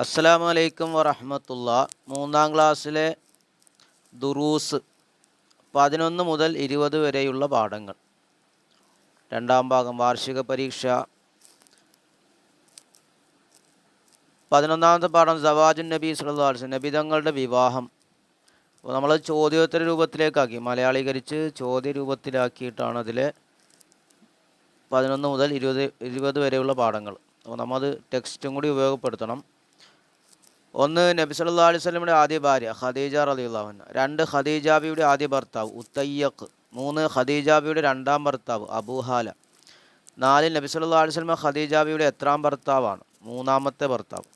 അസ്സലാമു അലൈക്കും വറഹമത്തുള്ള. മൂന്നാം ക്ലാസ്സിലെ ദുറൂസ് പതിനൊന്ന് മുതൽ ഇരുപത് വരെയുള്ള പാഠങ്ങൾ. രണ്ടാം ഭാഗം വാർഷിക പരീക്ഷ. പതിനൊന്നാമത്തെ പാഠം സവാജുൻ നബി സല്ലല്ലാഹു അലൈഹി വസല്ലം നബി തങ്ങളുടെ വിവാഹം. അപ്പോൾ നമ്മൾ ചോദ്യോത്തര രൂപത്തിലേക്കാക്കി മലയാളീകരിച്ച് ചോദ്യ രൂപത്തിലാക്കിയിട്ടാണ് അതിലെ പതിനൊന്ന് മുതൽ ഇരുപത് ഇരുപത് വരെയുള്ള പാഠങ്ങൾ. അപ്പോൾ നമ്മൾ അത് ടെക്സ്റ്റും കൂടി ഉപയോഗപ്പെടുത്തണം. ഒന്ന് നബി സല്ലാ അലൈഹി വസല്ലമയുടെ ആദ്യ ഭാര്യ ഖദീജ അൻഹ. രണ്ട് ഖദീജാബിയുടെ ആദ്യ ഭർത്താവ് ഉത്തയ്യഖ്. മൂന്ന് ഖദീജാബിയുടെ രണ്ടാം ഭർത്താവ് അബൂഹാല നാല് നബി സല്ലല്ലാഹു അലൈഹി സ്വലമ ഖദീജാബിയുടെ എത്രാം ഭർത്താവാണ് മൂന്നാമത്തെ ഭർത്താവ്.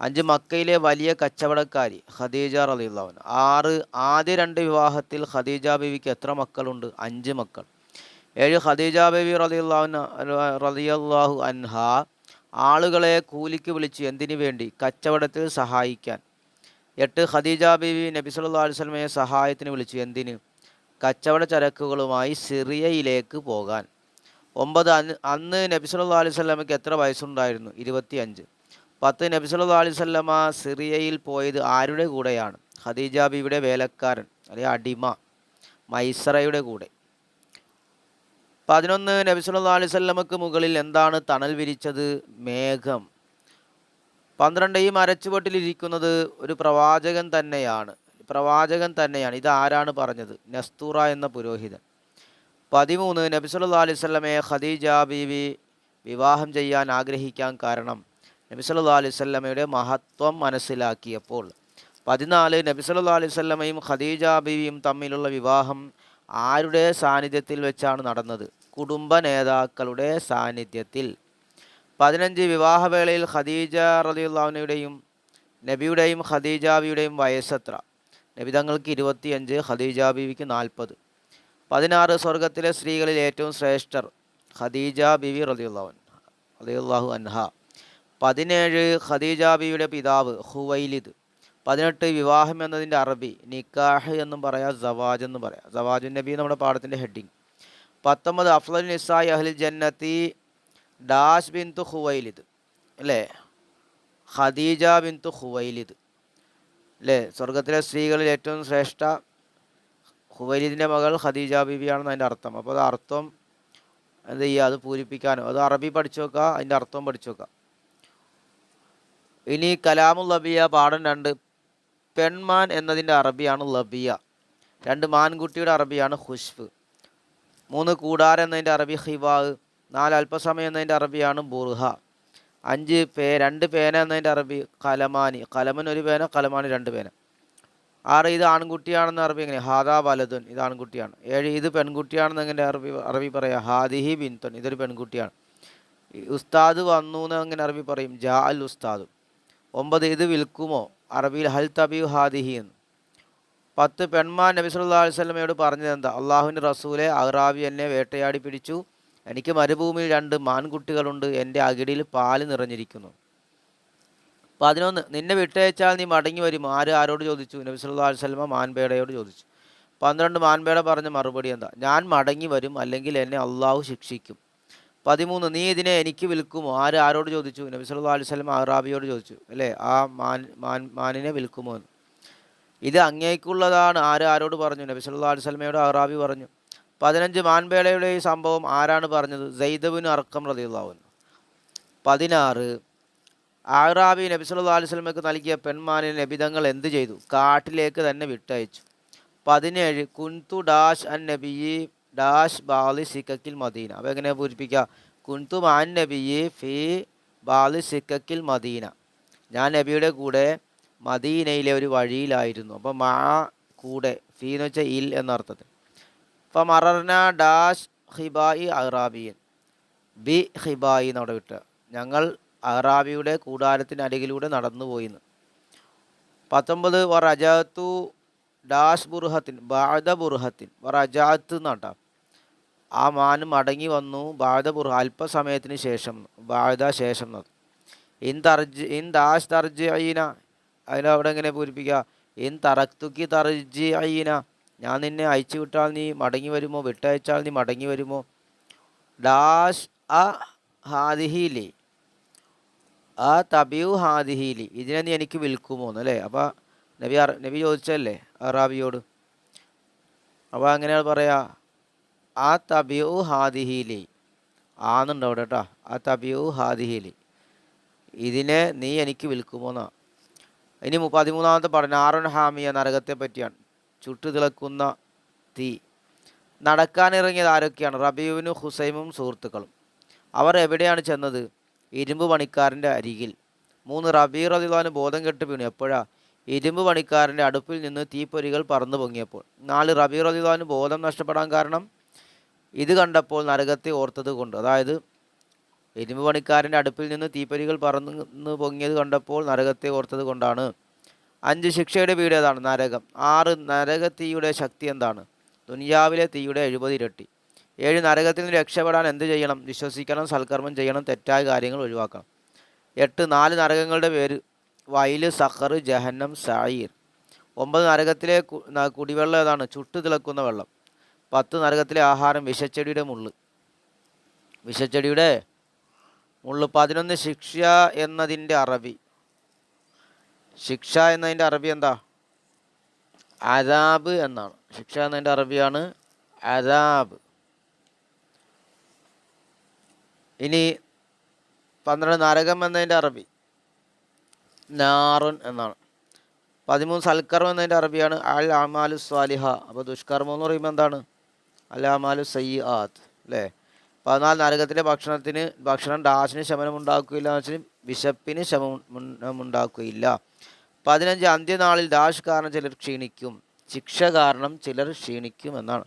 അഞ്ച് മക്കയിലെ വലിയ കച്ചവടക്കാരി ഖദീജ അൻഹ. ആറ് ആദ്യ രണ്ട് വിവാഹത്തിൽ ഖദീജ ബീവിക്ക് എത്ര മക്കളുണ്ട്? അഞ്ച് മക്കൾ. ഏഴ് ഖദീജ ബീവി അൻഹ റളിയല്ലാഹു അൻഹ. ആളുകളെ കൂലിക്ക് വിളിച്ച് എന്തിനു വേണ്ടി? കച്ചവടത്തിൽ സഹായിക്കാൻ. എട്ട് ഖദീജ ബീവി നബി സല്ലല്ലാഹു അലൈഹി വസല്ലമയെ സഹായത്തിന് വിളിച്ചു എന്തിന്? കച്ചവട ചരക്കുകളുമായി സിറിയയിലേക്ക് പോകാൻ. ഒമ്പത് അന്ന് നബി അലൈഹി സ്വലമയ്ക്ക് എത്ര വയസ്സുണ്ടായിരുന്നു? ഇരുപത്തി അഞ്ച് പത്ത് നബി അലൈഹി സ്വലമ സിറിയയിൽ പോയത് ആരുടെ കൂടെയാണ്? ഖദീജ ബീവിയുടെ വേലക്കാരൻ അല്ലെങ്കിൽ അടിമ മൈസറയുടെ കൂടെ. പതിനൊന്ന് നബിസുല്ലാ അലൈവല്ലമക്ക് മുകളിൽ എന്താണ് തണൽ വിരിച്ചത്? മേഘം. പന്ത്രണ്ട് ഈ മരച്ചുവട്ടിലിരിക്കുന്നത് ഒരു പ്രവാചകൻ തന്നെയാണ്. പ്രവാചകൻ തന്നെയാണ്. ഇത് ആരാണ് പറഞ്ഞത്? നസ്തൂറ എന്ന പുരോഹിതൻ. പതിമൂന്ന് നബിസുല്ലാ വസല്ലമയെ ഖദീജ ബീവി വിവാഹം ചെയ്യാൻ ആഗ്രഹിക്കാൻ കാരണം നബി സല്ലല്ലാഹു അലൈഹി വസല്ലമയുടെ മഹത്വം മനസ്സിലാക്കിയപ്പോൾ. പതിനാല് നബി സല്ലല്ലാഹു അലൈഹി വസല്ലമയും ഖദീജ ബീവിയും തമ്മിലുള്ള വിവാഹം ആരുടെ സാന്നിധ്യത്തിൽ വെച്ചാണ് നടന്നത്? കുടുംബ നേതാക്കളുടെ സാന്നിധ്യത്തിൽ. പതിനഞ്ച് വിവാഹവേളയിൽ ഖദീജ റതിയുള്ളവനയുടെയും നബിയുടെയും ഖദീജാബിയുടെയും വയസ്സത്ര? നബി തങ്ങൾക്ക് ഇരുപത്തിയഞ്ച് ഖദീജാബിവിക്ക് നാൽപ്പത്. പതിനാറ് സ്വർഗത്തിലെ സ്ത്രീകളിൽ ഏറ്റവും ശ്രേഷ്ഠർ ഖദീജ ബിവി റളിയല്ലാഹു റതിയുള്ളാഹു അൻഹ. പതിനേഴ് ഖദീജ ബീവിയുടെ പിതാവ് ഹുവൈലിദ്. പതിനെട്ട് വിവാഹം എന്നതിന്റെ അറബി നിക്കാഹ് എന്നും പറയാം സവാജ് എന്നും പറയാം. സവാജു നബി നമ്മുടെ പാഠത്തിന്റെ ഹെഡിങ്. പത്തൊമ്പത് അഫ്ലൽ നിസായി അഹ്ലിൽ ജന്നത്തി ഡാഷ് ബിന്തു ഹുവൈലിദ്. അല്ലേ? ഖദീജ ബിന്തു ഹുവൈലിദ്. അല്ലേ? സ്വർഗത്തിലെ സ്ത്രീകളിൽ ഏറ്റവും ശ്രേഷ്ഠ ഹുവൈലിദിന്റെ മകൾ ഖദീജ ബീവിയാണെന്ന് അതിന്റെ അർത്ഥം. അപ്പോൾ അത് അർത്ഥം എന്ത് ചെയ്യുക? അത് പൂരിപ്പിക്കാനോ? അത് അറബി പഠിച്ചു നോക്കുക അതിന്റെ അർത്ഥം പഠിച്ചു നോക്കുക ഇനി കലാമുൽ ലബിയ പാഠം രണ്ട്. പെൺമാൻ എന്നതിന്റെ അറബിയാണ് ലബിയ. രണ്ട് മാൻകുട്ടിയുടെ അറബിയാണ് ഖുഷ്ഫ്. മൂന്ന് കൂടാര എന്നതിന്റെ അറബി ഹിവാവ് നാല് അല്പസമയം എന്നതിന്റെ അറബിയാണ് ബുർഹ. അഞ്ച് പേ രണ്ട് പേന എന്നതിന്റെ അറബി കലമാനി. കലമൻ ഒരു പേന കലമാനി രണ്ട് പേന. ആറ് ഇത് ആൺകുട്ടിയാണെന്ന് അറബി എങ്ങനെ? ഹാദാ വലതുൻ ഇത് ആൺകുട്ടിയാണ്. ഏഴ് ഇത് പെൺകുട്ടിയാണെന്ന് എങ്ങനെ അറബി അറബി പറയാം? ഹാദിഹി ബിൻതൊൻ ഇതൊരു പെൺകുട്ടിയാണ്. ഉസ്താദ് വന്നു എന്ന് എങ്ങനെ അറബി പറയും? ജാ അൽ ഉസ്താദ്. ഒമ്പത് ഇത് വിൽക്കുമോ? അറബിയിൽ ഹൽ തബീവ് ഹാദിഹി എന്ന്. പത്ത് പെൺമാൻ നബി സുല്ലാ അലൈഹി വസല്ലമയോട് പറഞ്ഞത് എന്താ അള്ളാഹുവിന്റെ റസൂലെ അഹ്റാബി എന്നെ വേട്ടയാടി പിടിച്ചു. എനിക്ക് മരുഭൂമിയിൽ രണ്ട് മാൻകുട്ടികളുണ്ട്. എന്റെ അകിടിയിൽ പാൽ നിറഞ്ഞിരിക്കുന്നു. പതിനൊന്ന് നിന്നെ വിട്ടയച്ചാൽ നീ മടങ്ങി വരും. ആര് ആരോട് ചോദിച്ചു? നബി സുല്ലാ അലൈഹി വസല്ലമ മാൻപേടയോട് ചോദിച്ചു. പന്ത്രണ്ട് മാൻപേട പറഞ്ഞ മറുപടി എന്താ? ഞാൻ മടങ്ങി വരും അല്ലെങ്കിൽ എന്നെ അള്ളാഹു ശിക്ഷിക്കും. പതിമൂന്ന് നീ ഇതിനെ എനിക്ക് വിൽക്കുമോ? ആര് ആരോട് ചോദിച്ചു? നബി സല്ലു അലൈഹി സ്വലം അറാബിയോട് ചോദിച്ചു. അല്ലേ? ആ മാൻ മാൻ മാനിനെ വിൽക്കുമോ എന്ന്. ഇത് അങ്ങേക്കുള്ളതാണ് ആര് ആരോട് പറഞ്ഞു? നബി സല്ലു അലൈഹി സ്വലമയോട് അറാബി പറഞ്ഞു. പതിനഞ്ച് മാൻപേളയുടെ ഈ സംഭവം ആരാണ് പറഞ്ഞത്? സൈദബിന് അർക്കം അൻഹു. പതിനാറ് ആറാബി നബി സല്ലു അലൈഹി സ്വലമയ്ക്ക് നൽകിയ പെൺമാനിന് നബിതങ്ങൾ എന്ത് ചെയ്തു? കാട്ടിലേക്ക് തന്നെ വിട്ടയച്ചു. പതിനേഴ് കുൻതു ഡാഷ് അൻ നബിയി ഡാഷ് ബാലി സിക്കക്കിൽ മദീന. അപ്പോൾ എങ്ങനെ പൂരിപ്പിക്കുക കുൻതു മാൻ നബിയെ ഫി ബാലി സിക്കക്കിൽ മദീന. ഞാൻ നബിയുടെ കൂടെ മദീനയിലെ ഒരു വഴിയിലായിരുന്നു. അപ്പോൾ മാ കൂടെ ഫീ എന്ന് വെച്ചാൽ ഇൽ എന്നർത്ഥത്തിൽ. അപ്പം മറർന ഡാഷ് ഹിബായി അറാബിയൻ ബി ഹിബായി എന്നവിടെ വിട്ട്. ഞങ്ങൾ കൂടാരത്തിന് അരികിലൂടെ നടന്നു പോയിന്ന് പത്തൊമ്പത് വറജാത്തു ഡാഷ് ബുർഹത്തിൻ ബാദ ബുർഹത്തിൻ. വറജാത്ത് എന്നാട്ടാ. ആ മാന് മടങ്ങി വന്നു ബുർഹ അല്പസമയത്തിന് ശേഷം ബാദ ശേഷം ഇൻ തർജ് ഇൻ ദാഷ് തർജ് അയ്യന അതിനവിടെ എങ്ങനെ പൂരിപ്പിക്കുക ഇൻ തറക്തുക്കി തർജ് അയ്യന ഞാൻ നിന്നെ അയച്ചു വിട്ടാൽ നീ മടങ്ങി വരുമോ? വിട്ടയച്ചാൽ നീ മടങ്ങി വരുമോ? ഡാഷ് അ ഹാദിഹിലി ആ തബിയു ഹാദിഹീലി ഇതിനെ നീ എനിക്ക് വിൽക്കുമോ എന്ന് അല്ലേ? അപ്പോൾ നബി നബി ചോദിച്ചല്ലേ അറാബിയോട്? അപ്പോൾ അങ്ങനെയാണ് പറയാ ആ തബിയു ഹാദിഹീലി ആന്നുണ്ട് അവിടെ കേട്ടോ ആ തബിയു ഹാദിഹീലി ഇതിനെ നീ എനിക്ക് വിൽക്കുമോ എന്നാ ഇനി പതിമൂന്നാമത്തെ പഠനം ആറുൻ ഹാമിയ നരകത്തെ പറ്റിയാണ്. ചുട്ടു തിളക്കുന്ന തീ. നടക്കാനിറങ്ങിയത് ആരൊക്കെയാണ്? റബീവിനും ഹുസൈമും സുഹൃത്തുക്കളും. അവർ എവിടെയാണ് ചെന്നത്? ഇരുമ്പ് പണിക്കാരന്റെ അരികിൽ. മൂന്ന് റബീർ റദിവാന് ബോധം കെട്ട് വീണു. എപ്പോഴാ? ഇരുമ്പ് പണിക്കാരന്റെ അടുപ്പിൽ നിന്ന് തീപ്പൊരികൾ പറന്നു പൊങ്ങിയപ്പോൾ. നാല് റബീർ റദിവാന് ബോധം നഷ്ടപ്പെടാൻ കാരണം ഇത് കണ്ടപ്പോൾ നരകത്തെ ഓർത്തത് കൊണ്ട് അതായത് എരുമ്പ് പണിക്കാരന്റെ അടുപ്പിൽ നിന്ന് തീപ്പരികൾ പറന്ന് പൊങ്ങിയത് കണ്ടപ്പോൾ നരകത്തെ ഓർത്തത് കൊണ്ടാണ്. അഞ്ച് ശിക്ഷയുടെ വീട് ഏതാണ്? നരകം. ആറ് നരക തീയുടെ ശക്തി എന്താണ്? ദുനിയാവിലെ തീയുടെ എഴുപത് ഇരട്ടി. ഏഴ് നരകത്തിൽ നിന്ന് രക്ഷപ്പെടാൻ എന്ത് ചെയ്യണം? വിശ്വസിക്കണം സൽക്കർമ്മം ചെയ്യണം തെറ്റായ കാര്യങ്ങൾ ഒഴിവാക്കണം. എട്ട് നാല് നരകങ്ങളുടെ പേര് വയൽ സഹർ ജഹന്നം സായിർ ഒമ്പത് നരകത്തിലെ കുടിവെള്ളം ഏതാണ്? ചുട്ടു തിളക്കുന്ന വെള്ളം. പത്ത് നരകത്തിലെ ആഹാരം വിഷച്ചെടിയുടെ മുള്ള്. വിഷച്ചെടിയുടെ മുള്ള് പതിനൊന്ന് ശിക്ഷ എന്നതിന്റെ അറബി ശിക്ഷ എന്നതിന്റെ അറബി എന്താ? അദാബ് എന്നാണ്. ശിക്ഷ എന്നതിന്റെ അറബിയാണ് അദാബ്. ഇനി പന്ത്രണ്ട് നരകം എന്നതിന്റെ അറബി നാറുൻ എന്നാണ്. പതിമൂന്ന് സൽക്കർമ്മം എന്നതിന്റെ അറബിയാണ് അൽ അമാലു സ്വാലിഹ. അപ്പോൾ ദുഷ്കർമ്മം എന്ന് പറയുമ്പോൾ എന്താണ്? അൽ അമാലു സയ്യാത്ത് അല്ലേ? പതിനാല് നരകത്തിലെ ഭക്ഷണത്തിന് ഭക്ഷണം ഡാഷിന് ശമനം ഉണ്ടാക്കുകയില്ല എന്ന് വെച്ചാൽ വിശപ്പിന് ശമനം ഉണ്ടാക്കുകയില്ല പതിനഞ്ച് അന്ത്യനാളിൽ ഡാഷ് കാരണം ചിലർ ക്ഷീണിക്കും ശിക്ഷ കാരണം ചിലർ ക്ഷീണിക്കും എന്നാണ്.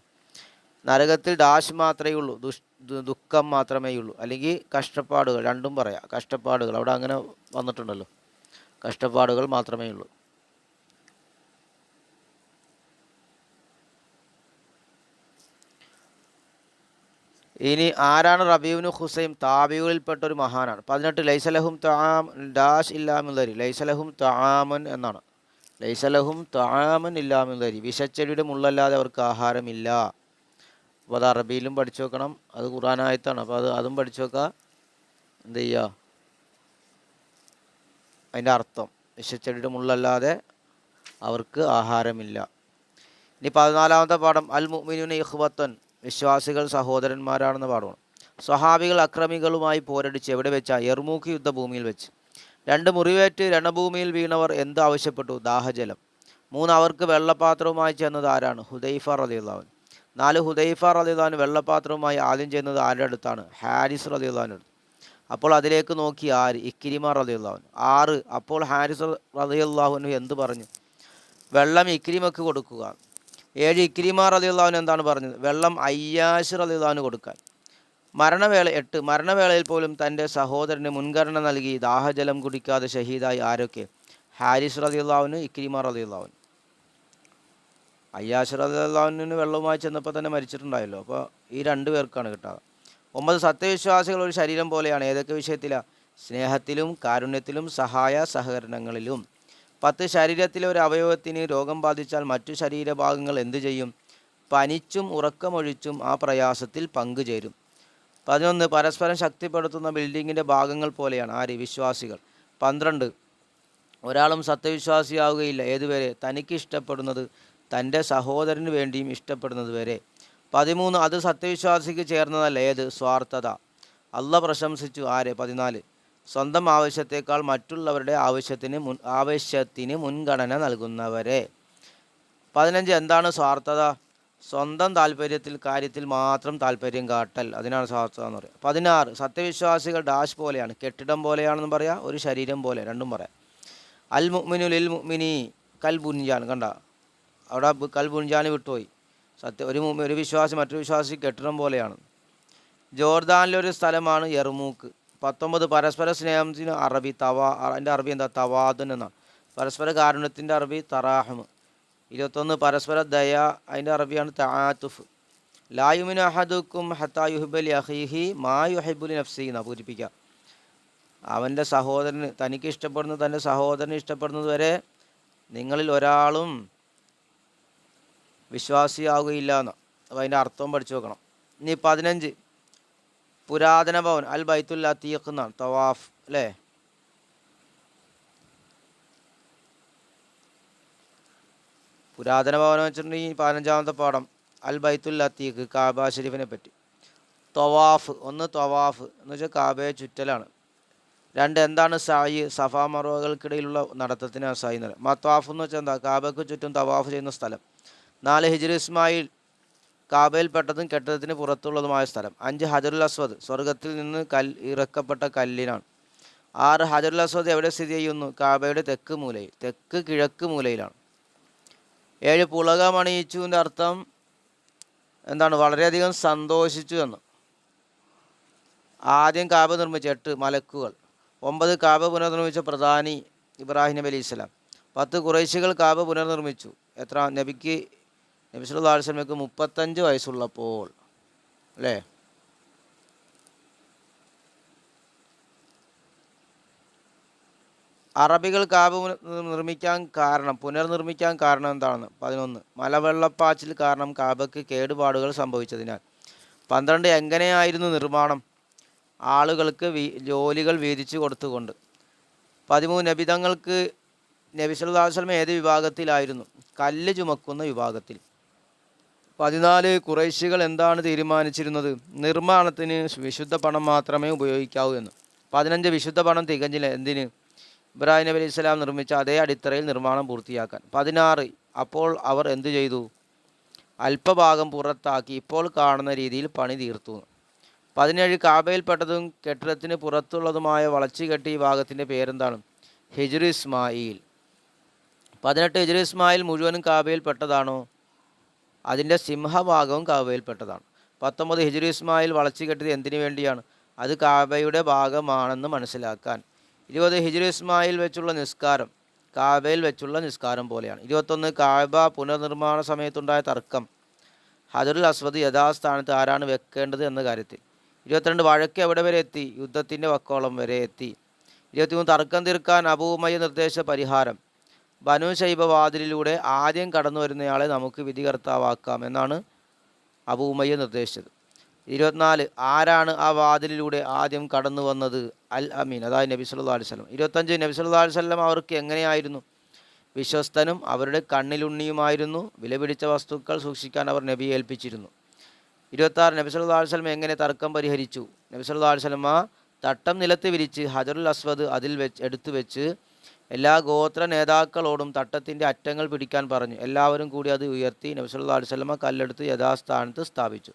നരകത്തിൽ ഡാഷ് മാത്രമേ ഉള്ളൂ ദുഷ് ദുഃഖം മാത്രമേ ഉള്ളൂ. അല്ലെങ്കിൽ കഷ്ടപ്പാടുകൾ രണ്ടും പറയാം കഷ്ടപ്പാടുകൾ. അവിടെ അങ്ങനെ വന്നിട്ടുണ്ടല്ലോ. കഷ്ടപ്പാടുകൾ മാത്രമേ ഉള്ളൂ. ഇനി ആരാണ് റബീബിന് ഹുസൈം താബികളിൽപ്പെട്ട ഒരു മഹാനാണ്. പതിനെട്ട് ലൈസലഹും താം ഡാഷ് ഇല്ലാമില്ലരി ലൈസലഹും താമൻ എന്നാണ്. ലൈസലഹും താമൻ ഇല്ലാമില്ലരി വിഷച്ചെടിയുടെ മുള്ളല്ലാതെ അവർക്ക് ആഹാരമില്ല. അപ്പോൾ അത് അറബിയിലും പഠിച്ചു വെക്കണം. അത് ഖുറാനായത്താണ് അപ്പോൾ അത് അതും പഠിച്ചു വെക്കുക എന്ത് ചെയ്യുക അതിന്റെ അർത്ഥം. വിഷച്ചെടിയുടെ മുള്ളല്ലാതെ അവർക്ക് ആഹാരമില്ല. ഇനി പതിനാലാമത്തെ പാഠം. അൽ മുഅ്മിനൂന ഇഖ്വത്തൻ. വിശ്വാസികൾ സഹോദരന്മാരാണെന്ന് പാഠമാണ് സ്വഹാബികൾ അക്രമികളുമായി പോരടിച്ച് എവിടെ വെച്ചാ? എർമൂക്ക് യുദ്ധഭൂമിയിൽ വെച്ച്. രണ്ട് മുറിവേറ്റ് രണഭൂമിയിൽ വീണവർ എന്ത് ആവശ്യപ്പെട്ടു? ദാഹജലം. മൂന്ന് അവർക്ക് വെള്ളപാത്രവുമായി ചെന്നത് ആരാണ്? ഹുദൈഫ റലിയുള്ളവൻ നാല് ഹുദൈഫ റലിയുള്ളവൻ വെള്ളപാത്രവുമായി ആദ്യം ചെയ്യുന്നത് ആരുടെ അടുത്താണ്? ഹാരിസ് റലിയുള്ളവന്റെ അടുത്ത്. അപ്പോൾ അതിലേക്ക് നോക്കി ആര്? ഇക്കിരിമ റലിയുള്ളവൻ ആറ്. അപ്പോൾ ഹാരിസ് റലിയുള്ളാഹുനു എന്ത് പറഞ്ഞു? വെള്ളം ഇക്കിരിമക്ക് കൊടുക്കുക. ഏഴ് ഇക്രിമാർ റലിയുള്ളവൻ എന്താണ് പറഞ്ഞത്? വെള്ളം അയ്യാശ് റലിയുള്ളവന് കൊടുക്കാൻ. മരണവേള എട്ട് മരണവേളയിൽ പോലും തന്റെ സഹോദരന് മുൻഗണന നൽകി ദാഹജലം കുടിക്കാതെ ഷഹീദായി ആരൊക്കെ? ഹാരിസ് റലിയുള്ളവന് ഇക്രിമാർ റലിയുള്ളവൻ അയ്യാശ് റലിയുള്ളവന് വെള്ളവുമായി ചെന്നപ്പോൾ തന്നെ മരിച്ചിട്ടുണ്ടായല്ലോ. അപ്പോൾ ഈ രണ്ട് പേർക്കാണ് കിട്ടാതെ. ഒമ്പത് സത്യവിശ്വാസികൾ ഒരു ശരീരം പോലെയാണ്. ഏതൊക്കെ വിഷയത്തിലാണ് സ്നേഹത്തിലും കാരുണ്യത്തിലും സഹായ സഹകരണങ്ങളിലും. പത്ത് ശരീരത്തിലെ ഒരു അവയവത്തിന് രോഗം ബാധിച്ചാൽ മറ്റു ശരീരഭാഗങ്ങൾ എന്തു ചെയ്യും? പനിച്ചും ഉറക്കമൊഴിച്ചും ആ പ്രയാസത്തിൽ പങ്കുചേരും. പതിനൊന്ന് പരസ്പരം ശക്തിപ്പെടുത്തുന്ന ബിൽഡിങ്ങിന്റെ ഭാഗങ്ങൾ പോലെയാണ്. ആര്? വിശ്വാസികൾ. പന്ത്രണ്ട് ഒരാളും സത്യവിശ്വാസിയാവുകയില്ല. ഏതുവരെ തനിക്ക് ഇഷ്ടപ്പെടുന്നത് തന്റെ സഹോദരന് വേണ്ടിയും ഇഷ്ടപ്പെടുന്നത് വരെ. പതിമൂന്ന് അത് സത്യവിശ്വാസിക്ക് ചേർന്നതല്ല. ഏത്? സ്വാർത്ഥത. അല്ല പ്രശംസിച്ചു. ആരെ? പതിനാല് സ്വന്തം ആവശ്യത്തേക്കാൾ മറ്റുള്ളവരുടെ ആവശ്യത്തിന് മുൻ ആവശ്യത്തിന് മുൻഗണന നൽകുന്നവരെ. പതിനഞ്ച് എന്താണ് സ്വാർത്ഥത? സ്വന്തം താല്പര്യത്തിൽ കാര്യത്തിൽ മാത്രം താല്പര്യം കാട്ടൽ. അതിനാണ് സ്വാർത്ഥത എന്ന് പറയുക. പതിനാറ് സത്യവിശ്വാസികൾ ഡാഷ് പോലെയാണ്. കെട്ടിടം പോലെയാണെന്ന് പറയാം ഒരു ശരീരം പോലെ രണ്ടും പറയാം. അൽ മുഅ്മിനു ലിൽ മുഅ്മിനി കൽ ബുൻജാൻ കണ്ട? അവിടെ കൽ ബുൻജാൻ വിട്ടുപോയി. സത്യ ഒരു ഒരു വിശ്വാസി മറ്റൊരു വിശ്വാസി കെട്ടിടം പോലെയാണ്. ജോർദാനിലൊരു സ്ഥലമാണ് യർമൂക്ക് പത്തൊമ്പത് പരസ്പര സ്നേഹത്തിന് അറബി തവാ അതിന്റെ അറബി എന്താ? തവാദുൻ എന്നാണ്. പരസ്പര കാരുണ്യത്തിന്റെ അറബി തറാഹം ഇരുപത്തൊന്ന് പരസ്പര ദയ അതിന്റെ അറബിയാണ് താത്തുഫ് ലായുമിൻ അഹദുക്കും ഹത്താ യുഹിബലി അഹീഹി മാ യുഹിബുലി നഫ്സി എന്നാ പൂരിപ്പിക്കുക. അവന്റെ സഹോദരന് തനിക്ക് ഇഷ്ടപ്പെടുന്നത് തന്റെ സഹോദരന് ഇഷ്ടപ്പെടുന്നത് വരെ നിങ്ങളിൽ ഒരാളും വിശ്വാസിയാവുകയില്ല എന്ന് അപ്പോൾ അതിന്റെ അർത്ഥം പഠിച്ചു വെക്കണം ഇനി പതിനഞ്ച്. പുരാതന ഭവൻ അൽ ബൈത്തുൽ അത്തീഖ് എന്നാണ് തവാഫ് അല്ലേ? പുരാതന ഭവനം വെച്ചിട്ടുണ്ടെങ്കിൽ പതിനഞ്ചാമത്തെ പാഠം അൽ ബൈത്തുൽ അത്തീഖ് കാബ ഷെരീഫിനെ പറ്റി. തവാഫ് ഒന്ന് തവാഫ് എന്ന് വെച്ചാൽ കാബയെ ചുറ്റലാണ്. രണ്ട് എന്താണ് സായി സഫാ മറുവകൾക്കിടയിലുള്ള നടത്തത്തിനാണ് സായി എന്ന് പറയുന്നത്. മത്വാഫ് എന്ന് വെച്ചാൽ എന്താ? കാബയ്ക്ക് ചുറ്റും തവാഫ് ചെയ്യുന്ന സ്ഥലം. നാല് ഹിജ്റ ഇസ്മായിൽ കാബയിൽപ്പെട്ടതും കെട്ടിടത്തിന് പുറത്തുള്ളതുമായ സ്ഥലം. അഞ്ച് ഹജറുൽ അസ്വദ് സ്വർഗത്തിൽ നിന്ന് കൽ ഇറക്കപ്പെട്ട കല്ലിനാണ്. ആറ് ഹജറുൽ അസ്വദ് എവിടെ സ്ഥിതി ചെയ്യുന്നു? കാബയുടെ തെക്ക് മൂലയിൽ തെക്ക് കിഴക്ക് മൂലയിലാണ്. ഏഴ് പുളക മണിയിച്ചുവിന്റെ അർത്ഥം എന്താണ്? വളരെയധികം സന്തോഷിച്ചു എന്ന്. ആദ്യം കാബ നിർമ്മിച്ച എട്ട് മലക്കുകൾ. ഒമ്പത് കാബ പുനർനിർമ്മിച്ച പ്രധാനി ഇബ്രാഹിം നബി അലി ഇസ്ലാം പത്ത് കുറേശികൾ കാബ പുനർനിർമ്മിച്ചു. എത്ര? നബിക്ക് നബി സല്ലല്ലാഹു അലൈഹി വസല്ലമയ്ക്ക് മുപ്പത്തഞ്ച് വയസ്സുള്ളപ്പോൾ അല്ലേ? അറബികൾ കാബ് നിർമ്മിക്കാൻ കാരണം പുനർനിർമ്മിക്കാൻ കാരണം എന്താണെന്ന്? പതിനൊന്ന്. മലവെള്ളപ്പാച്ചിൽ കാരണം കാബയ്ക്ക് കേടുപാടുകൾ സംഭവിച്ചതിനാൽ. പന്ത്രണ്ട്. എങ്ങനെയായിരുന്നു നിർമ്മാണം? ആളുകൾക്ക് ജോലികൾ വീതിച്ചു കൊടുത്തുകൊണ്ട്. പതിമൂന്ന്. നബിതങ്ങൾക്ക് നബി സല്ലല്ലാഹു അലൈഹി വസല്ലം ഏത് വിഭാഗത്തിലായിരുന്നു? കല്ല് ചുമക്കുന്ന വിഭാഗത്തിൽ. പതിനാല് കുറേശികൾ എന്താണ് തീരുമാനിച്ചിരുന്നത്? നിർമ്മാണത്തിന് വിശുദ്ധ പണം മാത്രമേ ഉപയോഗിക്കാവൂ എന്ന്. പതിനഞ്ച് വിശുദ്ധ പണം തികഞ്ഞില്ല. എന്തിന്? ഇബ്രാഹിം നബി അലൈഹി നിർമ്മിച്ച അതേ അടിത്തറയിൽ നിർമ്മാണം പൂർത്തിയാക്കാൻ. പതിനാറ് അപ്പോൾ അവർ എന്തു ചെയ്തു? അല്പഭാഗം പുറത്താക്കി ഇപ്പോൾ കാണുന്ന രീതിയിൽ പണി തീർത്തു. പതിനേഴ് കാബയിൽപ്പെട്ടതും കെട്ടിടത്തിന് പുറത്തുള്ളതുമായ വളച്ചു കെട്ടിയ ഭാഗത്തിന്റെ പേരെന്താണ്? ഹിജ്ർ ഇസ്മായിൽ. പതിനെട്ട് ഹിജ്ർ ഇസ്മായിൽ മുഴുവനും കാബയിൽപ്പെട്ടതാണോ? അതിന്റെ സിംഹഭാഗവും കാബയിൽപ്പെട്ടതാണ് പത്തൊമ്പത് ഹിജുരി ഇസ്മായിൽ വളച്ചു കെട്ടിയത് എന്തിനു വേണ്ടിയാണ്? അത് കാബയുടെ ഭാഗമാണെന്ന് മനസ്സിലാക്കാൻ. ഇരുപത് ഹിജുരി ഇസ്മായിൽ വെച്ചുള്ള നിസ്കാരം കാബയിൽ വെച്ചുള്ള നിസ്കാരം പോലെയാണ്. ഇരുപത്തൊന്ന് കാബ പുനർനിർമ്മാണ സമയത്തുണ്ടായ തർക്കം. ഹജറുൽ അസ്വദ് യഥാസ്ഥാനത്ത് ആരാണ് വെക്കേണ്ടത് എന്ന കാര്യത്തിൽ. ഇരുപത്തിരണ്ട് വഴക്ക് എവിടെ വരെ എത്തി? യുദ്ധത്തിന്റെ വക്കോളം വരെ എത്തി. ഇരുപത്തിമൂന്ന് തർക്കം തീർക്കാൻ അബൂമയ നിർദ്ദേശ പരിഹാരം. ബനു ശൈബ വാതിലിലൂടെ ആദ്യം കടന്നു വരുന്നയാളെ നമുക്ക് വിധികർത്താവാക്കാം എന്നാണ് അബൂമയ്യ നിർദ്ദേശിച്ചത്. ഇരുപത്തിനാല് ആരാണ് ആ വാതിലിലൂടെ ആദ്യം കടന്നു വന്നത്? അൽ അമീൻ അതായത് നബി സല്ലല്ലാഹു അലൈഹി വസല്ലം. ഇരുപത്തഞ്ച് നബി സല്ലല്ലാഹു അലൈഹി വസല്ലം അവർക്ക് എങ്ങനെയായിരുന്നു? വിശ്വസ്തനും അവരുടെ കണ്ണിലുണ്ണിയുമായിരുന്നു. വിലപിടിച്ച വസ്തുക്കൾ സൂക്ഷിക്കാൻ അവർ നബി ഏൽപ്പിച്ചിരുന്നു. ഇരുപത്താറ് നബി സല്ലല്ലാഹു അലൈഹി വസല്ലം എങ്ങനെ തർക്കം പരിഹരിച്ചു? നബി വസല്ലം ആ തട്ടം നിലത്ത് വിരിച്ച് ഹജറുൽ അസ്വദ് അതിൽ വെച്ച് എടുത്തു വെച്ച് എല്ലാ ഗോത്ര നേതാക്കളോടും തട്ടത്തിന്റെ അറ്റങ്ങൾ പിടിക്കാൻ പറഞ്ഞു. എല്ലാവരും കൂടി അത് ഉയർത്തി നബി സല്ലല്ലാഹു അലൈഹി വസല്ലം കല്ലെടുത്ത് യഥാസ്ഥാനത്ത് സ്ഥാപിച്ചു.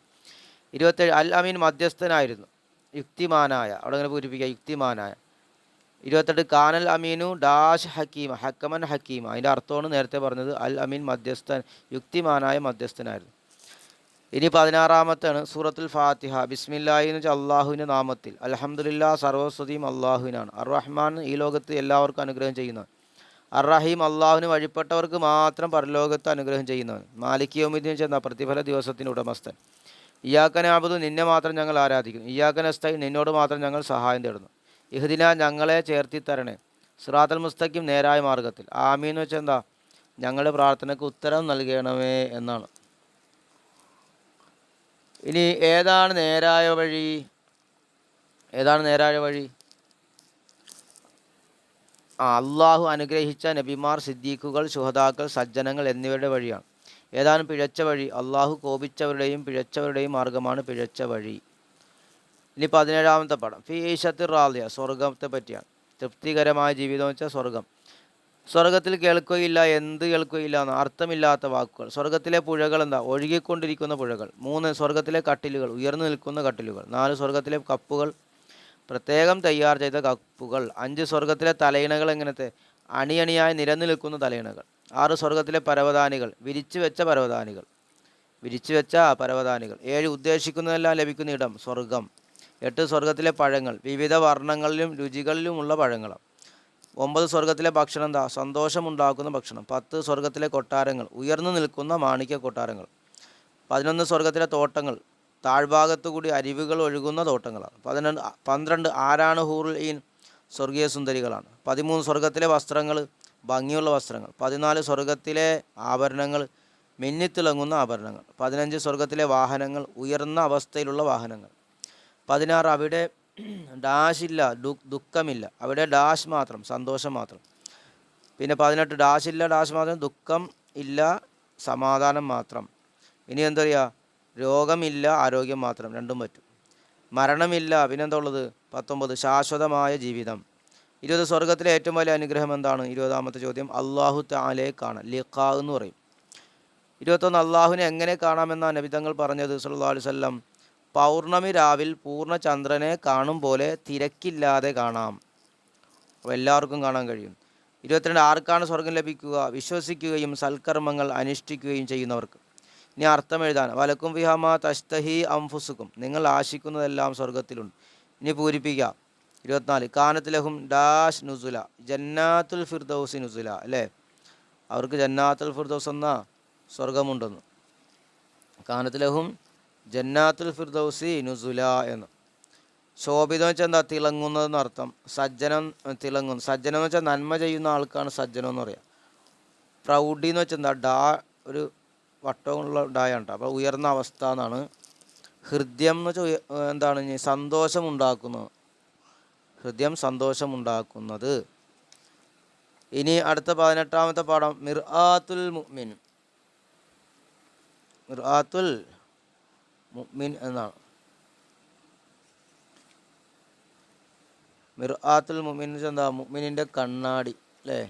ഇരുപത്തേഴ് അൽ അമീൻ മധ്യസ്ഥനായിരുന്നു. യുക്തിമാനായ അവിടെ അങ്ങനെ പൂരിപ്പിക്കുക യുക്തിമാനായ. ഇരുപത്തെട്ട് കാനൽ അമീനു ഡാഷ് ഹക്കീമ ഹക്കമൻ ഹക്കീമ. അതിന്റെ അർത്ഥമാണ് നേരത്തെ പറഞ്ഞത് അൽ അമീൻ മധ്യസ്ഥൻ യുക്തിമാനായ മധ്യസ്ഥനായിരുന്നു. ഇനി പതിനാറാമത്താണ് സൂറത്തുൽ ഫാത്തിഹ. ബിസ്മില്ലാഹി എന്ന് വെച്ചാൽ അള്ളാഹുവിന്റെ നാമത്തിൽ. അൽഹംദുലില്ലാ സർവസ്വതിയും അള്ളാഹുവിനാണ്. അർറഹ്മാൻ ഈ ലോകത്ത് എല്ലാവർക്കും അനുഗ്രഹം ചെയ്യുന്നവൻ. അർറഹീം അള്ളാഹുവിന് വഴിപ്പെട്ടവർക്ക് മാത്രം പരലോകത്ത് അനുഗ്രഹം ചെയ്യുന്നവൻ. മാലിക് എന്ന് വെച്ചാൽ പ്രതിഫല ദിവസത്തിന് ഉടമസ്ഥൻ. ഇയാക്കനെ ആബുദു നിന്നെ മാത്രം ഞങ്ങൾ ആരാധിക്കുന്നു. ഇയാക്കനസ്തൈ നിന്നോട് മാത്രം ഞങ്ങൾ സഹായം തേടുന്നു. ഇഹദിന ഞങ്ങളെ ചേർത്തി തരണേ. സിറാത്തൽ മുസ്തഖിം നേരായ മാർഗത്തിൽ ആമീൻ എന്ന് വെച്ചാൽ എന്താ? ഞങ്ങളുടെ പ്രാർത്ഥനയ്ക്ക് ഉത്തരം നൽകണമേ എന്നാണ്. ഇനി ഏതാണ് നേരായ വഴി? ഏതാണ് നേരായ വഴി? ആ അള്ളാഹു അനുഗ്രഹിച്ച നബിമാർ സിദ്ദീഖുകൾ ശുഹതാക്കൾ സജ്ജനങ്ങൾ എന്നിവരുടെ വഴിയാണ്. ഏതാണ് പിഴച്ച വഴി? അള്ളാഹു കോപിച്ചവരുടെയും പിഴച്ചവരുടെയും മാർഗമാണ് പിഴച്ച വഴി. ഇനി പതിനേഴാമത്തെ പടം ഫി ഈശത്ത് റാലിയ സ്വർഗത്തെ പറ്റിയാണ്. തൃപ്തികരമായ ജീവിതം വെച്ചാൽ സ്വർഗം സ്വർഗത്തിൽ കേൾക്കുകയില്ല എന്ത് കേൾക്കുകയില്ല എന്ന് അർത്ഥമില്ലാത്ത വാക്കുകൾ. സ്വർഗത്തിലെ പുഴകൾ എന്താ? ഒഴുകിക്കൊണ്ടിരിക്കുന്ന പുഴകൾ. മൂന്ന് സ്വർഗത്തിലെ കട്ടിലുകൾ ഉയർന്നു നിൽക്കുന്ന കട്ടിലുകൾ. നാല് സ്വർഗത്തിലെ കപ്പുകൾ പ്രത്യേകം തയ്യാർ ചെയ്ത കപ്പുകൾ. അഞ്ച് സ്വർഗത്തിലെ തലയിണകൾ എങ്ങനത്തെ? അണിയണിയായി നിരന്നു നിൽക്കുന്ന തലയിണകൾ. ആറ് സ്വർഗത്തിലെ പരവതാനികൾ വിരിച്ചു വെച്ച പരവതാനികൾ. വിരിച്ചു വെച്ച പരവതാനികൾ. ഏഴ് ഉദ്ദേശിക്കുന്നതെല്ലാം ലഭിക്കുന്ന ഇടം സ്വർഗം എട്ട് സ്വർഗത്തിലെ പഴങ്ങൾ വിവിധ വർണങ്ങളിലും രുചികളിലുമുള്ള പഴങ്ങളാണ്. ഒമ്പത് സ്വർഗത്തിലെ ഭക്ഷണം എന്താ? സന്തോഷമുണ്ടാക്കുന്ന ഭക്ഷണം. പത്ത് സ്വർഗത്തിലെ കൊട്ടാരങ്ങൾ. ഉയർന്നു നിൽക്കുന്ന മാണിക്യ കൊട്ടാരങ്ങൾ. പതിനൊന്ന് സ്വർഗത്തിലെ തോട്ടങ്ങൾ. താഴ്ഭാഗത്തു കൂടി അരിവുകൾ ഒഴുകുന്ന തോട്ടങ്ങളാണ്. പതിനൊന്ന് പന്ത്രണ്ട് ആരാണ് ഹൂറുൽ ഈൻ സ്വർഗീയ സുന്ദരികളാണ്? പതിമൂന്ന് സ്വർഗത്തിലെ വസ്ത്രങ്ങൾ ഭംഗിയുള്ള വസ്ത്രങ്ങൾ. പതിനാല് സ്വർഗത്തിലെ ആഭരണങ്ങൾ മിന്നിത്തിളങ്ങുന്ന ആഭരണങ്ങൾ. പതിനഞ്ച് സ്വർഗത്തിലെ വാഹനങ്ങൾ ഉയർന്ന അവസ്ഥയിലുള്ള വാഹനങ്ങൾ. പതിനാറ് അവിടെ ഡാഷ് ഇല്ല ദു ദുഃഖമില്ല. അവിടെ ഡാഷ് മാത്രം സന്തോഷം മാത്രം. പിന്നെ പതിനെട്ട് ഡാഷില്ല ഡാഷ് മാത്രം ദുഃഖം ഇല്ല സമാധാനം മാത്രം. ഇനി എന്താ പറയുക രോഗമില്ല ആരോഗ്യം മാത്രം രണ്ടും പറ്റും. മരണമില്ല പിന്നെന്താ ഉള്ളത്? പത്തൊമ്പത് ശാശ്വതമായ ജീവിതം. ഇരുപത് സ്വർഗത്തിലെ ഏറ്റവും വലിയ അനുഗ്രഹം എന്താണ്? ഇരുപതാമത്തെ ചോദ്യം അള്ളാഹു താലയെ കാണാം ലിഖാ എന്ന് പറയും. ഇരുപത്തൊന്ന് അള്ളാഹുവിനെ എങ്ങനെ കാണാമെന്നാണ് നബിതങ്ങൾ പറഞ്ഞത് സല്ലല്ലാഹു അലൈഹി വസല്ലം. പൗർണമി രാവിൽ പൂർണചന്ദ്രനെ കാണും പോലെ തിരക്കില്ലാതെ കാണാം. അപ്പോൾ എല്ലാവർക്കും കാണാൻ കഴിയും. ഇരുപത്തിരണ്ട് ആർക്കാണ് സ്വർഗം ലഭിക്കുക? വിശ്വസിക്കുകയും സൽക്കർമ്മങ്ങൾ അനുഷ്ഠിക്കുകയും ചെയ്യുന്നവർക്ക്. ഇനി അർത്ഥം എഴുതാൻ. വലക്കും വിഹമ തസ്തഹി അംഫുസുക്കും. നിങ്ങൾ ആശിക്കുന്നതെല്ലാം സ്വർഗത്തിലുണ്ട്. ഇനി പൂരിപ്പിക്കുക. ഇരുപത്തിനാല്. കാനത്തിലഹും ഡാഷ് നുസുല. ജന്നാത്തുൽ ഫിർദൗസി നുസുല. അല്ലേ? അവർക്ക് ജന്നാത്തുൽ ഫിർദൗസ് എന്ന സ്വർഗമുണ്ടെന്ന്. കാനത്തിലഹും ജന്നാത്തുൽ ഫിർദൗസി നുസുല എന്ന്. ശോഭിതം വെച്ചാൽ എന്താ? തിളങ്ങുന്നതെന്ന് അർത്ഥം. സജ്ജനം തിളങ്ങുന്നു സജ്ജനം എന്ന് വെച്ചാൽ നന്മ ചെയ്യുന്ന ആൾക്കാണ് സജ്ജനം എന്ന് പറയാം. പ്രൗഢി എന്ന് വെച്ചാൽ എന്താ? ഡാ ഒരു വട്ടമുള്ള ഡായാണ് അപ്പോൾ ഉയർന്ന അവസ്ഥ എന്നാണ്. ഹൃദയം എന്ന് വെച്ചാൽ എന്താണ്? സന്തോഷമുണ്ടാക്കുന്നത്. ഹൃദയം സന്തോഷമുണ്ടാക്കുന്നത്. ഇനി അടുത്ത പതിനെട്ടാമത്തെ പാഠം. മിർആത്തുൽ മുഅ്മിൻ. മിർആത്തുൽ മുഅ്മിൻ എന്നാണ്. മിർആത്തുൽ മുഅ്മിൻ എന്താ? മുഅ്മിനിന്റെ കണ്ണാടി അല്ലേ?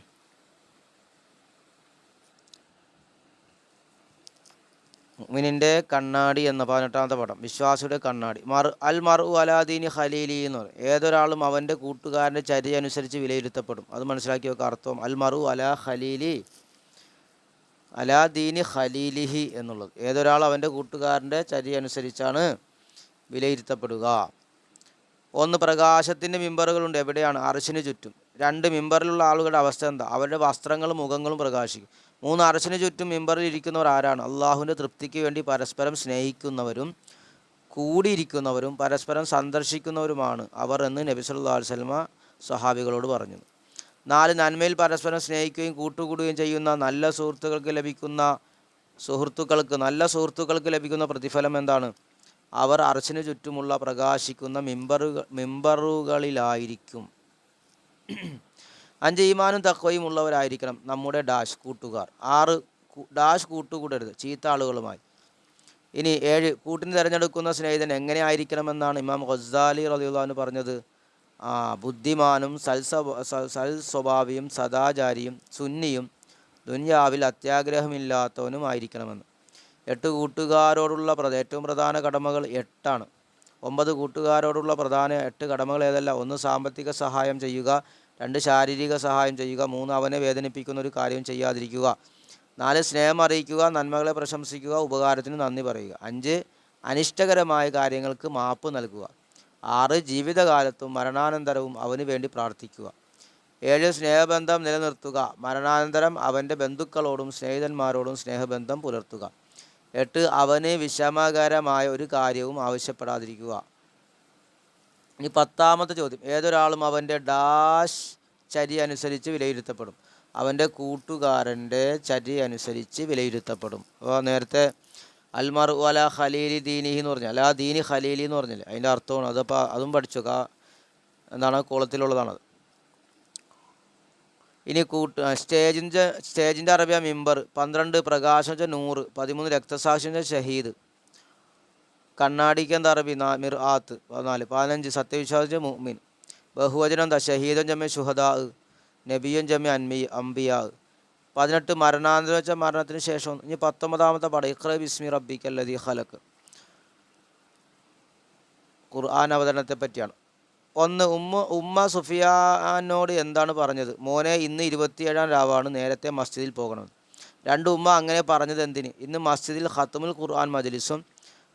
മുഅ്മിനിന്റെ കണ്ണാടി എന്ന പതിനെട്ടാമത്തെ പടം വിശ്വാസിയുടെ കണ്ണാടി. മർ അൽ മറു അലാദീനി ഖലീലി എന്ന് പറയും. ഏതൊരാളും അവന്റെ കൂട്ടുകാരന്റെ ചര്യ അനുസരിച്ച് വിലയിരുത്തപ്പെടും. അത് മനസ്സിലാക്കി വെക്കുക അർത്ഥം അൽ മറു അലാ ഖലീലി അലാ ദീനി ഖലീലിഹി എന്നുള്ളത്. ഏതൊരാൾ അവന്റെ കൂട്ടുകാരന്റെ ചര്യ അനുസരിച്ചാണ് വിലയിരുത്തപ്പെടുക. ഒന്ന് പ്രകാശത്തിന്റെ മിമ്പറുകളുണ്ട്. എവിടെയാണ്? അറശിന് ചുറ്റും. രണ്ട് മിമ്പറിലുള്ള ആളുകളുടെ അവസ്ഥ എന്താ? അവരുടെ വസ്ത്രങ്ങളും മുഖങ്ങളും പ്രകാശിക്കും. മൂന്ന് അറശിന് ചുറ്റും മിമ്പറിൽ ഇരിക്കുന്നവർ ആരാണ്? അള്ളാഹുവിന്റെ തൃപ്തിക്ക് വേണ്ടി പരസ്പരം സ്നേഹിക്കുന്നവരും കൂടിയിരിക്കുന്നവരും പരസ്പരം സന്ദർശിക്കുന്നവരുമാണ് അവർ എന്ന് നബി സല്ലല്ലാഹു അലൈഹി സ്വലമ സ്വഹാബികളോട് പറഞ്ഞു. നാല് നന്മയിൽ പരസ്പരം സ്നേഹിക്കുകയും കൂട്ടുകൂടുകയും ചെയ്യുന്ന നല്ല സുഹൃത്തുക്കൾക്ക് ലഭിക്കുന്ന സുഹൃത്തുക്കൾക്ക് നല്ല സുഹൃത്തുക്കൾക്ക് ലഭിക്കുന്ന പ്രതിഫലം എന്താണ്? അവർ അർച്ചിന് ചുറ്റുമുള്ള പ്രകാശിക്കുന്ന മിമ്പറുകൾ മിമ്പറുകളിലായിരിക്കും. അഞ്ച് ഈമാനും തക്കവയും ഉള്ളവരായിരിക്കണം നമ്മുടെ ഡാഷ് കൂട്ടുകാർ. ആറ് ഡാഷ് കൂട്ടുകൂടരുത് ചീത്ത ആളുകളുമായി. ഇനി ഏഴ് കൂട്ടിന് തിരഞ്ഞെടുക്കുന്ന സ്നേഹിതൻ എങ്ങനെ ആയിരിക്കണമെന്നാണ് ഇമാം ഖസാലി റളിയല്ലാഹു പറഞ്ഞത്. ബുദ്ധിമാനും സൽ സ്വഭാവിയും സദാചാരിയും സുന്നിയും ദുന്യാവിൽ അത്യാഗ്രഹമില്ലാത്തവനും ആയിരിക്കണമെന്ന്. എട്ട് കൂട്ടുകാരോടുള്ള ഏറ്റവും പ്രധാന കടമകൾ എട്ടാണ്. ഒമ്പത് കൂട്ടുകാരോടുള്ള പ്രധാന എട്ട് കടമകൾ ഏതല്ല? ഒന്ന് സാമ്പത്തിക സഹായം ചെയ്യുക രണ്ട് ശാരീരിക സഹായം ചെയ്യുക മൂന്ന് അവനെ വേദനിപ്പിക്കുന്ന ഒരു കാര്യം ചെയ്യാതിരിക്കുക നാല് സ്നേഹം അറിയിക്കുക നന്മകളെ പ്രശംസിക്കുക ഉപകാരത്തിന് നന്ദി പറയുക അഞ്ച് അനിഷ്ടകരമായ കാര്യങ്ങൾക്ക് മാപ്പ് നൽകുക. ആറ് ജീവിതകാലത്തും മരണാനന്തരവും അവന് വേണ്ടി പ്രാർത്ഥിക്കുക. ഏഴ് സ്നേഹബന്ധം നിലനിർത്തുക. മരണാനന്തരം അവന്റെ ബന്ധുക്കളോടും സ്നേഹിതന്മാരോടും സ്നേഹബന്ധം പുലർത്തുക. എട്ട് അവന് വിഷമകരമായ ഒരു കാര്യവും ആവശ്യപ്പെടാതിരിക്കുക. ഇനി പത്താമത്തെ ചോദ്യം. ഏതൊരാളും അവന്റെ ഡാഷ് ചരി അനുസരിച്ച് വിലയിരുത്തപ്പെടും. അവന്റെ കൂട്ടുകാരന്റെ ചരി അനുസരിച്ച് വിലയിരുത്തപ്പെടും. അപ്പോൾ നേരത്തെ അൽമർ അല ഖലീലി ദീനിഹി എന്ന് പറഞ്ഞാൽ അല്ല ദീനി ഖലീലി എന്ന് പറഞ്ഞില്ലേ? അതിന്റെ അർത്ഥമാണ് അതപ്പോൾ അതും പഠിച്ചു ആ എന്താണ്? കോളത്തിലുള്ളതാണത്. ഇനി കൂട്ട് സ്റ്റേജിന്റെ സ്റ്റേജിന്റെ അറബിയ മിമ്പർ പന്ത്രണ്ട് പ്രകാശം വെച്ചാൽ നൂറ് പതിമൂന്ന് രക്തസാക്ഷി വെച്ചാൽ ഷഹീദ്. കണ്ണാടിക്ക് എന്താ അറബി? നാ മിർ ആത്ത് പതിനാല്. പതിനഞ്ച് സത്യവിശ്വാസിച്ച മുഅ്മിൻ. ബഹുവചനം എന്താ? ഷഹീദൻ ജമ്മ ഷുഹദാ നബിയൻ ജമ്മ അൻമി അംബിയാ പതിനെട്ട് മരണാന്തരം വെച്ച മരണത്തിന് ശേഷം ഇനി പത്തൊമ്പതാമത്തെ പാട ഇഖ്ര ബിസ്മി റബ്ബിക്ക് അല്ലതി ഹലക്ക് ഖുർആൻ അവതരണത്തെ പറ്റിയാണ്. ഒന്ന് ഉമ്മ ഉമ്മ സുഫിയാനോട് എന്താണ് പറഞ്ഞത്? മോനെ ഇന്ന് ഇരുപത്തിയേഴാം രാവാണ് നേരത്തെ മസ്ജിദിൽ പോകണം. രണ്ട് ഉമ്മ അങ്ങനെ പറഞ്ഞത് എന്തിന്? ഇന്ന് മസ്ജിദിൽ ഖത്തുമുൽ ഖുർആൻ മജ്ലിസും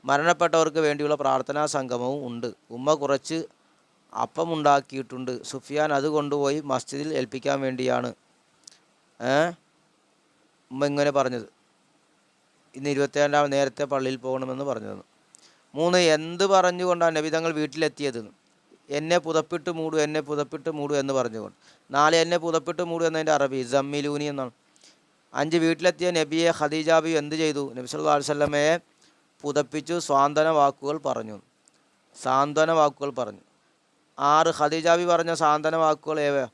മരണപ്പെട്ടവർക്ക് വേണ്ടിയുള്ള പ്രാർത്ഥനാ സംഗമവും ഉണ്ട്. ഉമ്മ കുറച്ച് അപ്പം ഉണ്ടാക്കിയിട്ടുണ്ട് സുഫിയാൻ അത് കൊണ്ടുപോയി മസ്ജിദിൽ ഏൽപ്പിക്കാൻ വേണ്ടിയാണ്. ഏ? ഉമ്മ ഇങ്ങനെ പറഞ്ഞത്. ഇന്ന് ഇരുപത്തിയേഴാം നേരത്തെ പള്ളിയിൽ പോകണമെന്ന് പറഞ്ഞതെന്ന് മൂന്ന് എന്ത് പറഞ്ഞുകൊണ്ടാണ് നബി തങ്ങൾ വീട്ടിലെത്തിയതെന്ന്? എന്നെ പുതപ്പിട്ട് മൂടു എന്നെ പുതപ്പിട്ട് മൂടു എന്ന് പറഞ്ഞുകൊണ്ട്. നാല് എന്നെ പുതപ്പിട്ട് മൂടു എന്നതിന്റെ അറബി ജമ്മിലൂനി എന്നാണ്. അഞ്ച് വീട്ടിലെത്തിയ നബിയെ ഖദീജാബി എന്ത് ചെയ്തു? നബി സല്ലു അലൈഹി വസല്ലമയെ പുതപ്പിച്ചു സ്വാന്തന വാക്കുകൾ പറഞ്ഞു. സാന്ത്വന വാക്കുകൾ പറഞ്ഞു. ആറ് ഖദീജാബി പറഞ്ഞ സാന്ത്വന വാക്കുകൾ ഏവ?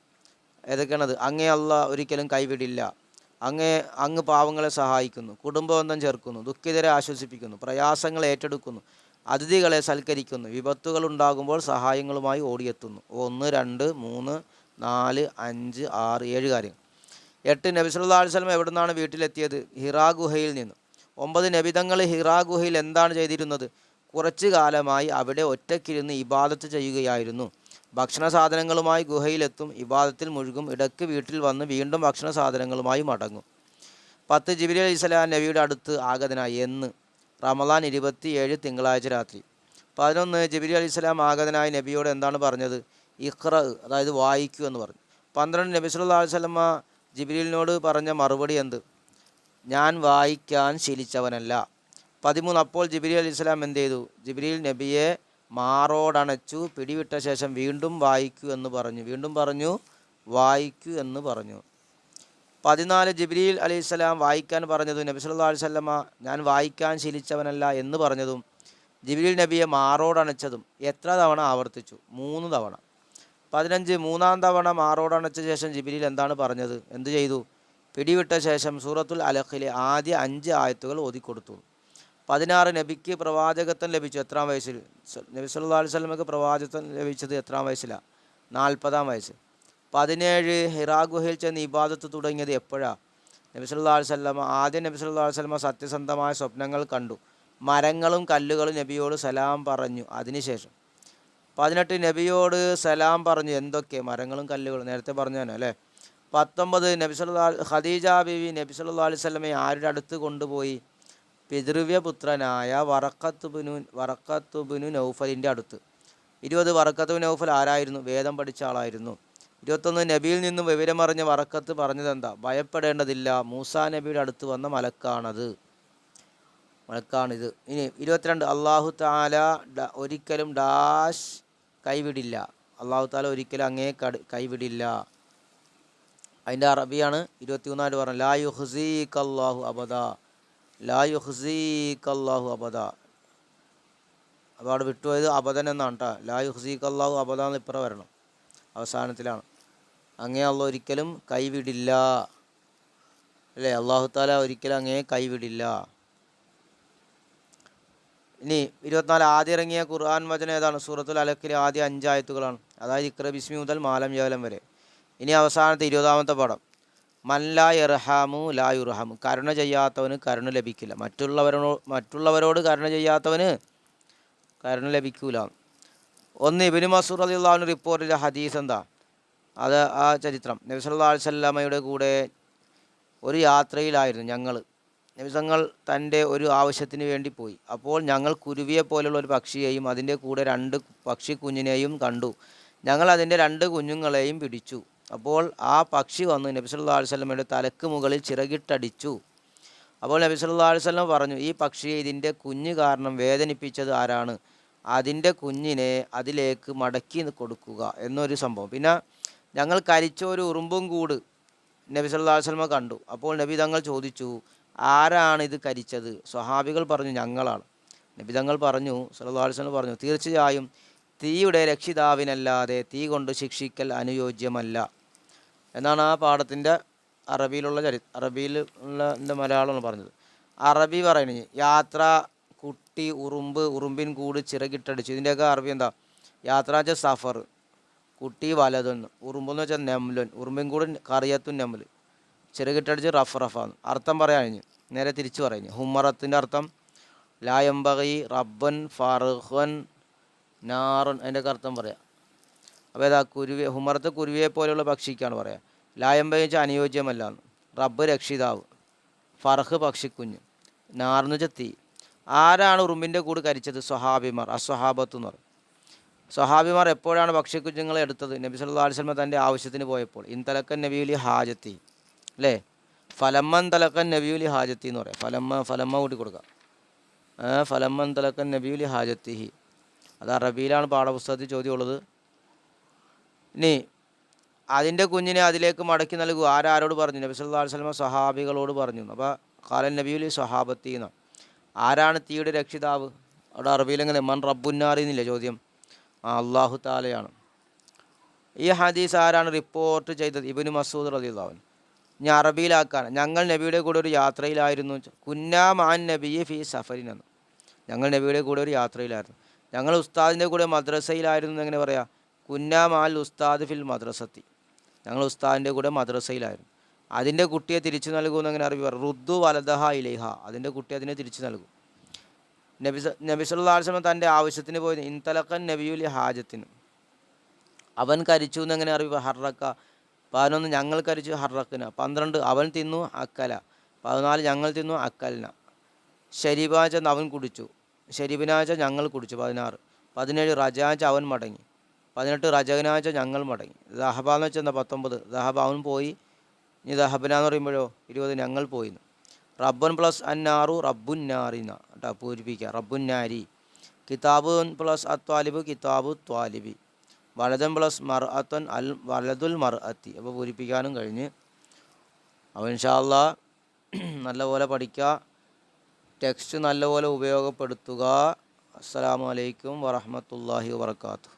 ഏതൊക്കെയാണത്? അങ്ങേ ഒരിക്കലും കൈവിടില്ല. അങ്ങേ അങ്ങ് പാവങ്ങളെ സഹായിക്കുന്നു കുടുംബബന്ധം ചേർക്കുന്നു ദുഃഖിതരെ ആശ്വസിപ്പിക്കുന്നു പ്രയാസങ്ങൾ ഏറ്റെടുക്കുന്നു അതിഥികളെ സൽക്കരിക്കുന്നു വിപത്തുകൾ ഉണ്ടാകുമ്പോൾ സഹായങ്ങളുമായി ഓടിയെത്തുന്നു. ഒന്ന് രണ്ട് മൂന്ന് നാല് അഞ്ച് ആറ് ഏഴ് കാര്യങ്ങൾ. എട്ട് നബി സല്ലല്ലാഹു അലൈഹി വസല്ലം എവിടെ നിന്നാണ് വീട്ടിലെത്തിയത്? ഹിറാ ഗുഹയിൽ നിന്ന്. ഒമ്പത് നബിതങ്ങൾ ഹിറാ ഗുഹയിൽ എന്താണ് ചെയ്തിരുന്നത്? കുറച്ചു കാലമായി അവിടെ ഒറ്റക്കിരുന്ന് ഇബാദത്ത് ചെയ്യുകയായിരുന്നു. ഭക്ഷണ സാധനങ്ങളുമായി ഗുഹയിലെത്തും. ഇബാദത്തിൽ മുഴുകും. ഇടയ്ക്ക് വീട്ടിൽ വന്ന് വീണ്ടും ഭക്ഷണ സാധനങ്ങളുമായി മടങ്ങും. പത്ത് ജിബിലി അലി സ്വലാം നബിയുടെ അടുത്ത് ആഗതനായി. എന്ന് റമദാൻ ഇരുപത്തി ഏഴ് തിങ്കളാഴ്ച രാത്രി. പതിനൊന്ന് ജിബിലി അലി സ്വലാം ആഗതനായി നബിയോട് എന്താണ് പറഞ്ഞത്? ഇഖ്റ അതായത് വായിക്കൂ എന്ന് പറഞ്ഞു. പന്ത്രണ്ട് നബി സുല്ലാ അലൈഹി ജിബിലിനോട് പറഞ്ഞ മറുപടി എന്ത്? ഞാൻ വായിക്കാൻ ശീലിച്ചവനല്ല. പതിമൂന്ന് അപ്പോൾ ജിബിലി അലി സ്വലാം എന്ത് ചെയ്തു? ജിബിലിൽ നബിയെ മാറോടണച്ചു പിടിവിട്ട ശേഷം വീണ്ടും വായിക്കൂ എന്ന് പറഞ്ഞു. വീണ്ടും പറഞ്ഞു വായിക്കൂ എന്ന് പറഞ്ഞു. പതിനാല് ജിബ്രീൽ ഇസ്ലാം വായിക്കാൻ പറഞ്ഞതും നബി സല്ലല്ലാഹു അലൈഹി വസല്ലമ ഞാൻ വായിക്കാൻ ശീലിച്ചവനല്ല എന്ന് പറഞ്ഞതും ജിബ്രീൽ നബിയെ മാറോടണച്ചതും എത്ര തവണ ആവർത്തിച്ചു? മൂന്ന് തവണ. പതിനഞ്ച് മൂന്നാം തവണ മാറോടണച്ച ശേഷം ജിബ്രീൽ എന്താണ് പറഞ്ഞത്? എന്തു ചെയ്തു? പിടിവിട്ട ശേഷം സൂറത്തുൽ അലഖിലെ ആദ്യ അഞ്ച് ആയത്തുകൾ ഓതിക്കൊടുത്തു. പതിനാറ് നബിക്ക് പ്രവാചകത്വം ലഭിച്ചു. എത്രാം വയസ്സിൽ? നബി സല്ലാ അലൈഹി സ്വലമക്ക് പ്രവാചകത്വം ലഭിച്ചത് എത്രാം വയസ്സിലാണ് നാൽപ്പതാം വയസ്സ്. പതിനേഴ് ഹിറാ ഗുഹയിൽ ചെന്ന് ഇബാദത്ത് തുടങ്ങിയത് എപ്പോഴാണ് നബി സല്ലാ അലൈഹി സ്വലമ ആദ്യം നബി സല്ലല്ലാഹു അലൈഹി സ്വലമ സത്യസന്ധമായ സ്വപ്നങ്ങൾ കണ്ടു. മരങ്ങളും കല്ലുകളും നബിയോട് സലാം പറഞ്ഞു. അതിനുശേഷം പതിനെട്ട് നബിയോട് സലാം പറഞ്ഞു. എന്തൊക്കെ? മരങ്ങളും കല്ലുകളും. നേരത്തെ പറഞ്ഞു തന്നെ അല്ലേ? പത്തൊമ്പത് നബി സല്ലല്ലാഹു അലൈഹി- ഖദീജ ബിവി നബി സല്ലല്ലാഹു അലൈഹി വസല്ലമയെ ആരുടെ അടുത്ത് കൊണ്ടുപോയി? പിതൃവ്യപുത്രനായ വറക്കത്തുബിനു വറക്കത്തുബിനു നൗഫലിന്റെ അടുത്ത്. ഇരുപത് വറക്കത്തുബിൻ നൗഫൽ ആരായിരുന്നു? വേദം പഠിച്ച ആളായിരുന്നു. ഇരുപത്തൊന്ന് നബിയിൽ നിന്നും വിവരമറിഞ്ഞ വറക്കത്ത് പറഞ്ഞത് എന്താ ഭയപ്പെടേണ്ടതില്ല. മൂസ നബിയുടെ അടുത്ത് വന്ന മലക്കാണത്. മലക്കാണിത്. ഇനി ഇരുപത്തിരണ്ട് അള്ളാഹു താല ഒരിക്കലും ഡാഷ് കൈവിടില്ല. അള്ളാഹു താല ഒരിക്കലും അങ്ങേ കൈവിടില്ല. അതിന്റെ അറബിയാണ് ഇരുപത്തിമൂന്നായിട്ട് പറഞ്ഞു ലാ യുഹ്സീഖ് അള്ളാഹു അബദ. ലാ യുഹ്സീഖ് അള്ളാഹു അബദ. അപ്പോൾ അവിടെ വിട്ടുപോയത് അബദൻ എന്നാണ് കേട്ടോ ലാ യുഹ്സീഖ് അള്ളാഹു അബദ എന്ന് ഇപ്പുറം വരണം. അവസാനത്തിലാണ്. അങ്ങേ അള്ള ഒരിക്കലും കൈവിടില്ല. അല്ലേ? അള്ളാഹു താല ഒരിക്കലും അങ്ങേ കൈവിടില്ല. ഇനി ഇരുപത്തിനാല് ആദ്യം ഇറങ്ങിയ ഖുർആൻ വചനം ഏതാണ്? സൂറത്തുൽ അലക്കിലെ ആദ്യ അഞ്ചായത്തുകളാണ് അതായത് ഇക്ര ബിസ്മി മുതൽ മാലം ജാലം വരെ. ഇനി അവസാനത്തെ ഇരുപതാമത്തെ പടം മല്ലാ ലായുർഹാമു കരുണ ചെയ്യാത്തവന് കരുണ ലഭിക്കില്ല. മറ്റുള്ളവരോ മറ്റുള്ളവരോട് കരുണ ചെയ്യാത്തവന് കരുണ ലഭിക്കൂല. ഒന്ന് ഇബിന് മസൂർ അലി അള്ളാഹുവിന് റിപ്പോർട്ടിലെ ഹദീസ് എന്താ? അത് ആ ചരിത്രം. നബി സല്ലല്ലാഹു അലൈഹി വസല്ലമയുടെ കൂടെ ഒരു യാത്രയിലായിരുന്നു ഞങ്ങൾ നിമിഷങ്ങൾ തന്റെ ഒരു ആവശ്യത്തിന് വേണ്ടി പോയി. അപ്പോൾ ഞങ്ങൾ കുരുവിയെ പോലുള്ള ഒരു പക്ഷിയെയും അതിന്റെ കൂടെ രണ്ട് പക്ഷി കുഞ്ഞിനെയും കണ്ടു. ഞങ്ങൾ അതിന്റെ രണ്ട് കുഞ്ഞുങ്ങളെയും പിടിച്ചു. അപ്പോൾ ആ പക്ഷി വന്ന്. നബി സല്ലല്ലാഹു അലൈഹി വസല്ലമയുടെ തലക്ക് മുകളിൽ ചിറകിട്ടടിച്ചു. അപ്പോൾ നബി സല്ലല്ലാഹു അലൈഹി വസല്ലം പറഞ്ഞു ഈ പക്ഷിയെ ഇതിന്റെ കുഞ്ഞ് കാരണം വേദനിപ്പിച്ചത് ആരാണ്? അതിന്റെ കുഞ്ഞിനെ അതിലേക്ക് മടക്കി കൊടുക്കുക എന്നൊരു സംഭവം. പിന്നെ ഞങ്ങൾ കരിച്ച ഒരു ഉറുമ്പും കൂട് നബി അലൈഹി കണ്ടു. അപ്പോൾ നബി തങ്ങൾ ചോദിച്ചു ആരാണ് ഇത് കരിച്ചത്? സ്വഹാബികൾ പറഞ്ഞു ഞങ്ങളാണ്. നബി തങ്ങൾ പറഞ്ഞു അലൈഹി വസല്ലം പറഞ്ഞു തീർച്ചയായും തീയുടെ രക്ഷിതാവിനല്ലാതെ തീ കൊണ്ട് ശിക്ഷിക്കൽ അനുയോജ്യമല്ല. എന്നാണ് ആ പാഠത്തിന്റെ അറബിയിലുള്ള ചരി അറബിയിൽ ഉള്ള എന്റെ മലയാളമാണ് പറഞ്ഞത്. അറബി പറയുന്നത് യാത്ര കുട്ടി ഉറുമ്പ് ഉറുമ്പിൻ കൂട് ചിറകിട്ടടിച്ചു. ഇതിന്റെയൊക്കെ അറബി എന്താ? യാത്ര വെച്ചാൽ സഫർ കുട്ടി വലതൊന്ന് ഉറുമ്പെന്ന് വെച്ചാൽ നെമ്ലുൻ ഉറുമ്പിൻ കൂട് കറിയത്തും നെമ്മൽ ചിറകിട്ടടിച്ച് റഫ് റഫാന്ന്. അർത്ഥം പറയാൻ നേരെ തിരിച്ചു പറയുന്നു ഹുമറത്തിന്റെ അർത്ഥം ലായംബകി റബ്ബൻ ഫർഹൻ നാറൻ അതിന്റെ അർത്ഥം പറയാം. അപ്പോൾ ഏതാ? കുരുവി ഹുമറത്ത് കുരുവിയെ പോലെയുള്ള പക്ഷിക്കാണ് പറയാം. ലായം വെച്ചാൽ അനുയോജ്യമല്ലാന്ന്. റബ്ബ് രക്ഷിതാവ്. ഫർഹ് പക്ഷിക്കുഞ്ഞ്. നാർന്നു ചെത്തി ആരാണ് ഉറുമ്പിന്റെ കൂട് കരിച്ചത്? സ്വഹാബിമാർ. അസ്വഹാബത്ത് എന്ന് പറയും. സ്വഹാബിമാർ എപ്പോഴാണ് പക്ഷിക്കുഞ്ഞുങ്ങളെ എടുത്തത്? നബി സല്ലല്ലാഹു അലൈഹി വസല്ലം തന്റെ ആവശ്യത്തിന് പോയപ്പോൾ. ഇൻതലക്കൻ നബിയുലി ഹാജത്തി. അല്ലേ? ഫലമ്മൻ തലക്കൻ നബിയുലി ഹാജത്തി എന്ന് പറയാം. ഫലമ്മ ഫലമ്മ കൂട്ടി കൊടുക്കാം. ഏ, ഫലമ്മൻ തലക്കൻ നബിയുലി ഹാജത്തിഹി. അത് അറബിയിലാണ് പാഠപുസ്തകത്തിൽ ചോദ്യമുള്ളത്. ഇനി അതിന്റെ കുഞ്ഞിനെ അതിലേക്ക് മടക്കി നൽകുക. ആരാരോട് പറഞ്ഞു? നബി സല്ലാ വസല്ലം സ്വഹാബികളോട് പറഞ്ഞു. അപ്പോൾ കാലൻ നബിയുലി സ്വഹാബത്തി എന്നാണ് ആരാണ് തീയുടെ രക്ഷിതാവ്? അവിടെ അറബിയിൽ എങ്ങനെ? മൻ റബ്ബുന്നാറി എന്നില്ല ചോദ്യം? ആ അള്ളാഹു താലയാണ് ഈ ഹദീസ് ആരാണ് റിപ്പോർട്ട് ചെയ്തത്? ഇബിന് മസൂദ് റലിയുള്ളവൻ ഇനി അറബിയിലാക്കാൻ ഞങ്ങൾ നബിയുടെ കൂടെ ഒരു യാത്രയിലായിരുന്നു. കുന്നാ മാൻ നബിയെ ഫി സഫറിനെന്ന് ഞങ്ങൾ നബിയുടെ കൂടെ ഒരു യാത്രയിലായിരുന്നു. ഞങ്ങൾ ഉസ്താദിന്റെ കൂടെ മദ്രസയിലായിരുന്നു എങ്ങനെ പറയാം? കുന്നാമാൽ ഉസ്താദ് ഫിൽ മദ്രസത്തി. ഞങ്ങൾ ഉസ്താദിന്റെ കൂടെ മദ്രസയിലായിരുന്നു. അതിന്റെ കുട്ടിയെ തിരിച്ചു നൽകുമെന്ന് എങ്ങനെ പറയും റുദ്ദു വലദഹ ഇലേഹ. അതിന്റെ കുട്ടി അതിനെ തിരിച്ചു നൽകും. നബി നബി വസല്ലം തന്റെ ആവശ്യത്തിന് പോയത് ഇൻതലക്കൻ നബിയുലി ഹാജത്തിന്. അവൻ കരിച്ചു എന്നെങ്ങനെ അറിവ് ഹർറക്ക. പതിനൊന്ന് ഞങ്ങൾ കരിച്ചു ഹർറക്കിന്. പന്ത്രണ്ട് അവൻ തിന്നു അക്കല. പതിനാല് ഞങ്ങൾ തിന്നു അക്കലിന ഷരീബാച്ച അവൻ കുടിച്ചു. ഷരീബിനാച്ച ഞങ്ങൾ കുടിച്ചു പതിനാറ്. പതിനേഴ് റജാച്ച അവൻ മടങ്ങി. പതിനെട്ട് റജകനാച്ച ഞങ്ങൾ മടങ്ങി. ദഹബ എന്ന് വെച്ചാൽ എന്താ പത്തൊമ്പത്? ദഹബ അവൻ പോയി. ഇനി ദഹബന എന്ന് പറയുമ്പോഴോ? ഇരുപത് ഞങ്ങൾ പോയി റബ്ബൻ പ്ലസ് അന്നാറു റബ്ബുൻ നാറിന കേട്ടോ പൂരിപ്പിക്കുക. റബ്ബുൻ നാരി. കിതാബ് പ്ലസ് അത്വാലിബ് കിതാബ് ത്വാലിബി. വലതൻ പ്ലസ് മർ അത്തൻ അൽ വലതുൽ മർ അത്തി അപ്പോൾ പൂരിപ്പിക്കാനും കഴിഞ്ഞ്. അപ്പോൾ നല്ലപോലെ പഠിക്കുക. ടെക്സ്റ്റ് നല്ലപോലെ ഉപയോഗപ്പെടുത്തുക. അസ്സലാമു അലൈക്കും വറഹ്മത്തുള്ളാഹി വബർക്കാത്തു